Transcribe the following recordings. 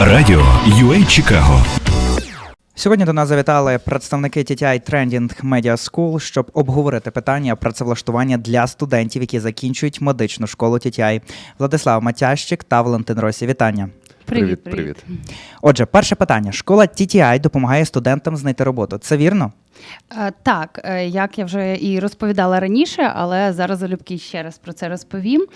Радіо UA Чикаго Сьогодні до нас завітали представники TTI Trending Media School, щоб обговорити питання працевлаштування для студентів, які закінчують медичну школу TTI. Владислав Матящик та Валентин Росі. Вітання. Привіт, привіт. Отже, перше питання: школа TTI допомагає студентам знайти роботу. Це вірно? Е, Так, е, як я вже і розповідала раніше, але зараз залюбки ще раз про це розповім.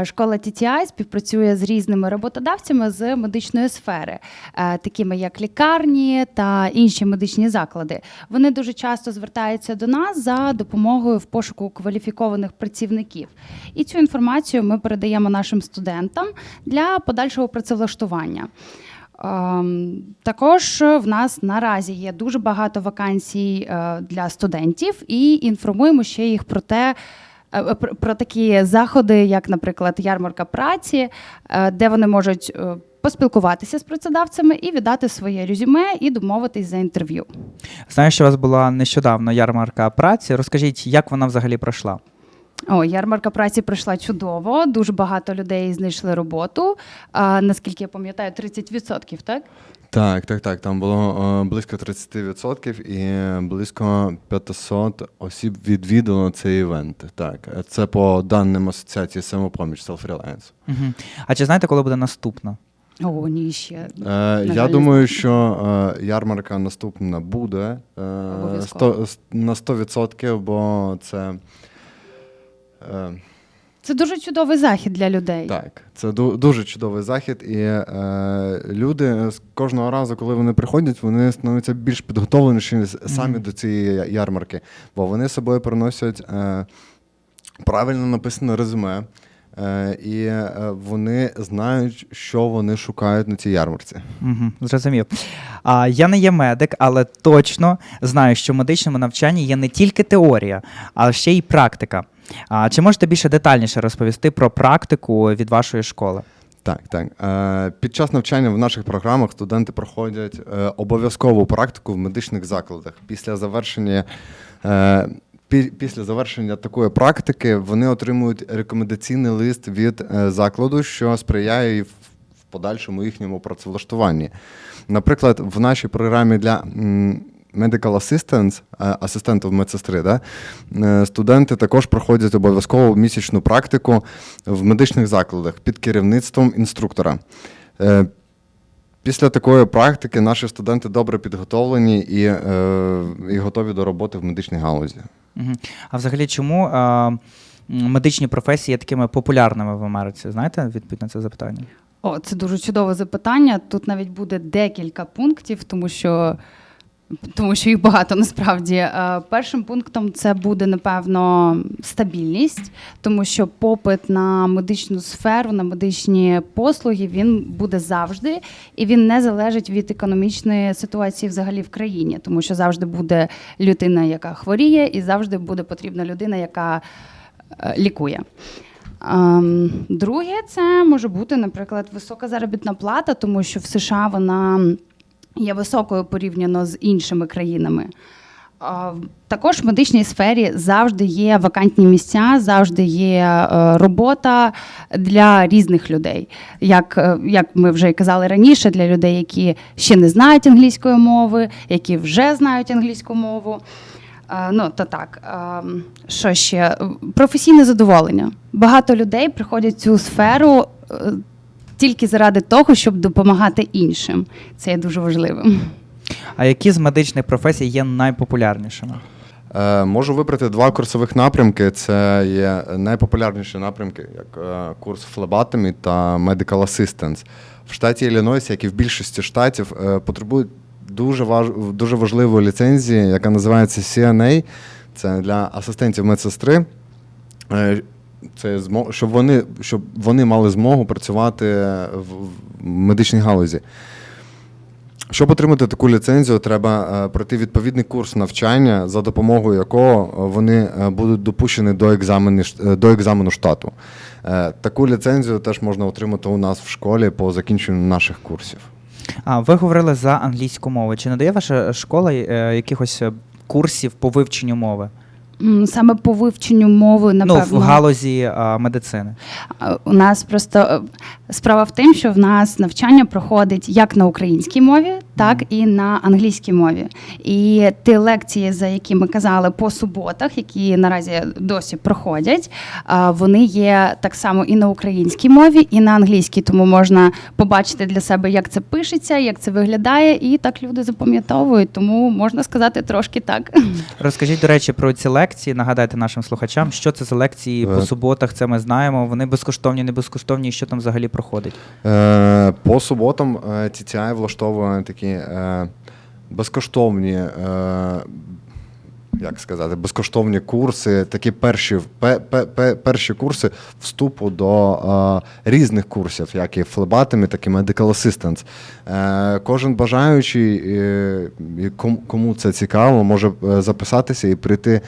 Е, Школа TTI співпрацює з різними роботодавцями з медичної сфери, такими як лікарні та інші медичні заклади. Вони дуже часто звертаються до нас за допомогою в пошуку кваліфікованих працівників. І цю інформацію ми передаємо нашим студентам для подальшого працевлаштування. Ем, Також в нас наразі є дуже багато вакансій е, для студентів, і інформуємо ще їх про те. е, Про, такі заходи, як, наприклад, ярмарка праці, е, де вони можуть е, поспілкуватися з працедавцями і віддати своє резюме і домовитись за інтерв'ю. Знаю, що у вас була нещодавно ярмарка праці. Розкажіть, як вона взагалі пройшла? О, ярмарка праці пройшла чудово. Дуже багато людей знайшли роботу. А, наскільки я пам'ятаю, 30%, так? Так, так, так. Там було е, близько 30% і близько 500 осіб відвідало цей івент. Так, це по даним асоціації самопоміч Self Reliance. Угу. А чи знаєте, коли буде наступна? О, ні, ще. Е, я думаю, що е, ярмарка наступна буде е, 100, на 100%, бо це. Е, Це дуже чудовий захід для людей. Так, це дуже чудовий захід, і е, люди з кожного разу, коли вони приходять, вони становляться більш підготовленіші самі Мгм. до цієї ярмарки, бо вони з собою приносять е, правильно написане резюме, е, і е, вони знають, що вони шукають на цій ярмарці. Угу, зрозумів. А, я не є медик, але точно знаю, що в медичному навчанні є не тільки теорія, а ще й практика. А, чи можете більше детальніше розповісти про практику від вашої школи? Так, так. Е, під час навчання в наших програмах студенти проходять е, обов'язкову практику в медичних закладах. Після завершення. Е, Після завершення такої практики вони отримують рекомендаційний лист від закладу, що сприяє в подальшому їхньому працевлаштуванні. Наприклад, в нашій програмі для Medical Assistance, е, асистентів медсестри, да, е, студенти також проходять обов'язково місячну практику в медичних закладах під керівництвом інструктора. Е, Після такої практики наші студенти добре підготовлені і, е, і готові до роботи в медичній галузі. А взагалі, чому медичні професії є такими популярними в Америці? Знаєте відповідь на це запитання? О, це дуже чудове запитання. Тут навіть буде декілька пунктів, тому що. Тому що їх багато насправді. Е, Першим пунктом це буде напевно стабільність, тому що попит на медичну сферу, на медичні послуги він буде завжди, і він не залежить від економічної ситуації взагалі в країні, тому що завжди буде людина, яка хворіє, і завжди буде потрібна людина, яка е, лікує. Ем, Друге, це може бути, наприклад, висока заробітна плата, тому що в США вона є високою порівняно з іншими країнами. Також в медичній сфері завжди є вакантні місця, завжди є е, робота для різних людей. Як, е, як ми вже казали раніше, для людей, які ще не знають англійської мови, які вже знають англійську мову. Е, Ну, то так, що ще? Професійне задоволення. Багато людей приходять в цю сферу тільки заради того, щоб допомагати іншим. Це є дуже важливим. А які з медичних професій є найпопулярнішими? Е, можу вибрати два курсових напрямки. Це є найпопулярніші напрямки, як е, курс флебатомі та Medical Assistance. В штаті Іллінойс, як і в більшості штатів, е, потребують дуже, важ... дуже важливої ліцензії, яка називається CNA. Це для асистентів медсестри. Е, Це змо... щоб, вони, щоб вони мали змогу працювати в медичній галузі. Щоб отримати таку ліцензію, треба е, пройти відповідний курс навчання, за допомогою якого е, вони е, будуть допущені до, екзамені, е, до екзамену штату. Таку ліцензію теж можна отримати у нас в школі по закінченню наших курсів. А ви говорили за англійську мову. Чи надає ваша школа якихось курсів по вивченню мови? Саме по вивченню мови, напевно. Ну, в галузі а, медицини. У нас просто е, справа в тим, що в нас навчання проходить як на українській мові, так і на англійській мові. І ті лекції, за які ми казали по суботах, які наразі досі проходять, а, вони є так само і на українській мові, і на англійській. Тому можна побачити для себе, як це пишеться, як це виглядає, і так люди запам'ятовують. Тому можна сказати трошки так. Розкажіть, до речі, про ці лекції. Нагадайте нашим слухачам, що це за лекції по Е. суботах. Це ми знаємо. Вони безкоштовні, не безкоштовні, що там взагалі проходить. Е, По суботам е, TTI влаштовує такі е, безкоштовні, е, як сказати, безкоштовні курси, такі перші, пе, пе, пе, перші курси вступу до е, різних курсів, як і флебатами, так і Medical Assistance. Е, Кожен бажаючий, е, кому це цікаво, може е, записатися і прийти е,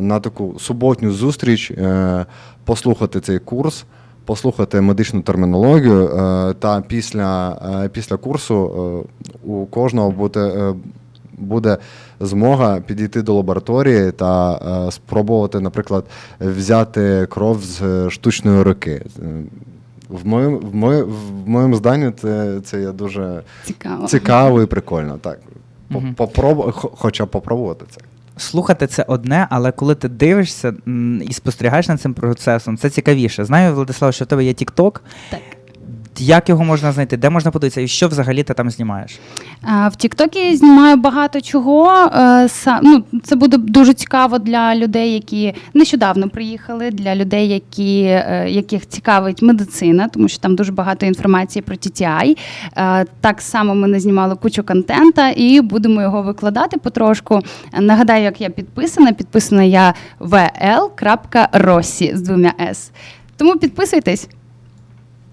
на таку суботню зустріч, е, послухати цей курс послухати медичну термінологію, е, та після, е, після курсу е, у кожного буде, буде змога підійти до лабораторії та спробувати, наприклад, взяти кров з штучної руки. В моєму, в моєму, в моєму зданні це, це є дуже Цікаво. цікаво і прикольно. Так. Мгм. попробу- Хоча б попробувати це. Слухати це одне, але коли ти дивишся і спостерігаєш над цим процесом, це цікавіше. Знаю, Владислав, що в тебе є TikTok. Так. Як його можна знайти? Де можна подивитися? І що взагалі ти там знімаєш? В Тіктокі знімаю багато чого. Е, Ну, це буде дуже цікаво для людей, які нещодавно приїхали, для людей, які, е, яких цікавить медицина, тому що там дуже багато інформації про TTI. Е, Так само ми не знімали кучу контента і будемо його викладати потрошку. Нагадаю, як я підписана. Підписана я vl.rossi з двома s. Тому підписуйтесь.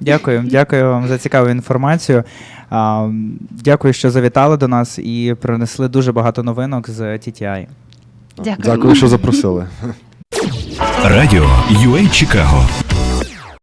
Дякую, дякую вам за цікаву інформацію. А, Дякую, що завітали до нас і принесли дуже багато новинок з TTI. Дякую. Дякую, що запросили. Радіо UA Чикаго